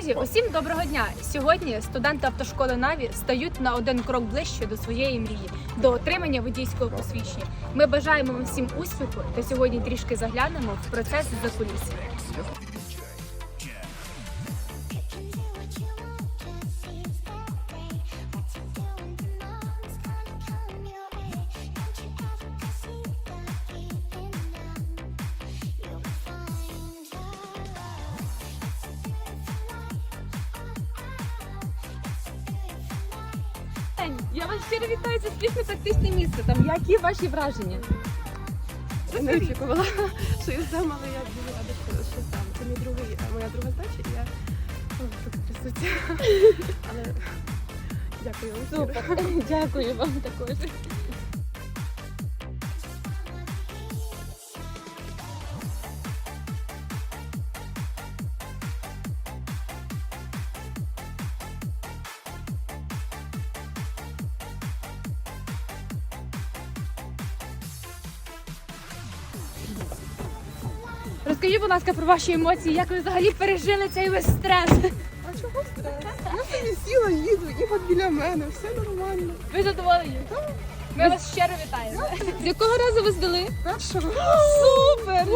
Друзі, усім доброго дня! Сьогодні студенти автошколи Наві стають на один крок ближче до своєї мрії, до отримання водійського посвідчення. Ми бажаємо вам всім успіху та сьогодні трішки заглянемо в процес за кулісами. Я вас щиро вітаю, це спішне тактичне місце. Там які ваші враження? Я не очікувала, що я сама, але я дуже рада, що, що здам. Це мій другий, моя друга здача, і я руки трясуться. Але дякую вам. щиро. Супер, дякую вам також. Розкажіть, будь ласка, про ваші емоції, як ви взагалі пережили цей весь стрес? А чого стрес? Я собі сіла, їду, Ігор біля мене, все нормально. Ви задоволені? Ми вас щиро вітаємо. З якого разу ви здали? Першого. Супер!